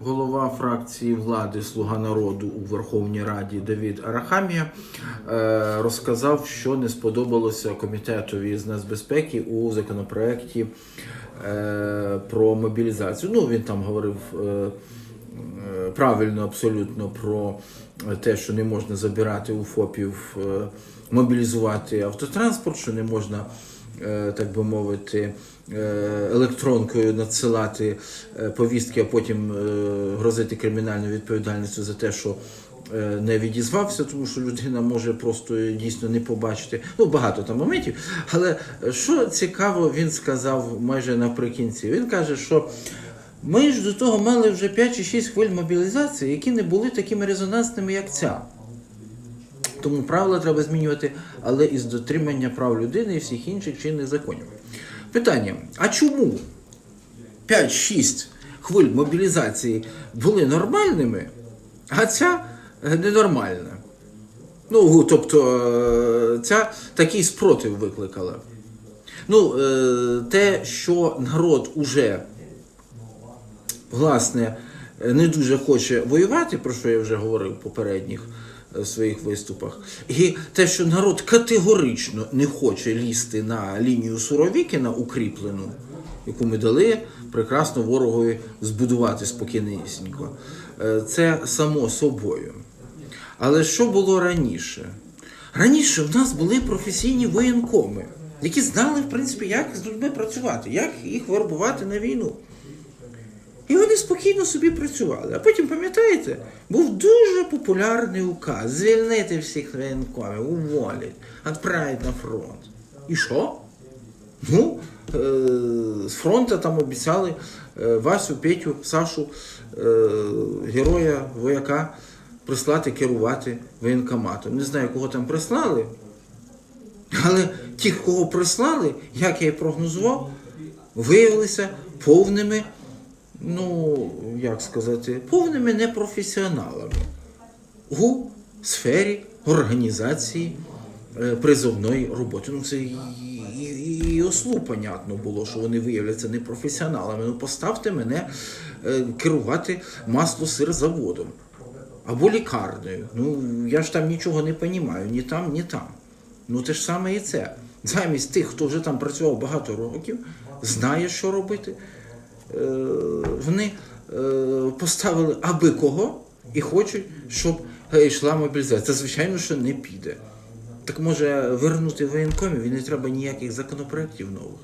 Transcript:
Голова фракції влади Слуга народу у Верховній Раді Давід Арахамія е, розказав, що не сподобалося комітетові з нацбезпеки у законопроекті е, про мобілізацію. Ну він там говорив е, правильно абсолютно про те, що не можна забирати у ФОПів, мобілізувати автотранспорт, що не можна так би мовити, е, електронкою надсилати е, повістки, а потім е, грозити кримінальною відповідальністю за те, що е, не відізвався, тому що людина може просто дійсно не побачити. Ну, багато там моментів. Але е, що цікаво, він сказав майже наприкінці. Він каже, що ми ж до того мали вже 5 чи 6 хвиль мобілізації, які не були такими резонансними, як ця. Тому правила треба змінювати, але із дотримання прав людини і всіх інших чинних законів. Питання: а чому 5-6 хвиль мобілізації були нормальними, а ця е, ненормальна? Ну, тобто, е, ця такий спротив викликала. Ну, е, те, що народ уже власне, не дуже хоче воювати, про що я вже говорив попередніх е, своїх виступах. І те, що народ категорично не хоче лізти на лінію Суровікіна укріплену, яку ми дали прекрасно ворогові збудувати спокійнісінько, е, це само собою. Але що було раніше? Раніше в нас були професійні воєнкоми, які знали, в принципі, як з людьми працювати, як їх вербувати на війну. Спокійно собі працювали. А потім, пам'ятаєте, був дуже популярний указ звільнити всіх воєнкомів, уволять, відправити на фронт. І що? Ну, е, з фронту там обіцяли е, Васю, Петю, Сашу, е, героя вояка прислати керувати воєнкоматом. Не знаю, кого там прислали, але ті, кого прислали, як я і прогнозував, виявилися повними, ну, як сказати, повними непрофесіоналами у сфері організації е, призовної роботи. Ну, це і, і, і ослу, понятно було, що вони виявляться непрофесіоналами. Ну, поставте мене е, керувати масло-сир-заводом або лікарнею. Ну, я ж там нічого не розумію, ні там, ні там. Ну, те ж саме і це. Замість тих, хто вже там працював багато років, знає, що робити. Е, вони е, поставили аби кого і хочуть, щоб е, йшла мобілізація. Це, звичайно, що не піде. Так може вернути воєнкомів і не треба ніяких законопроєктів нових.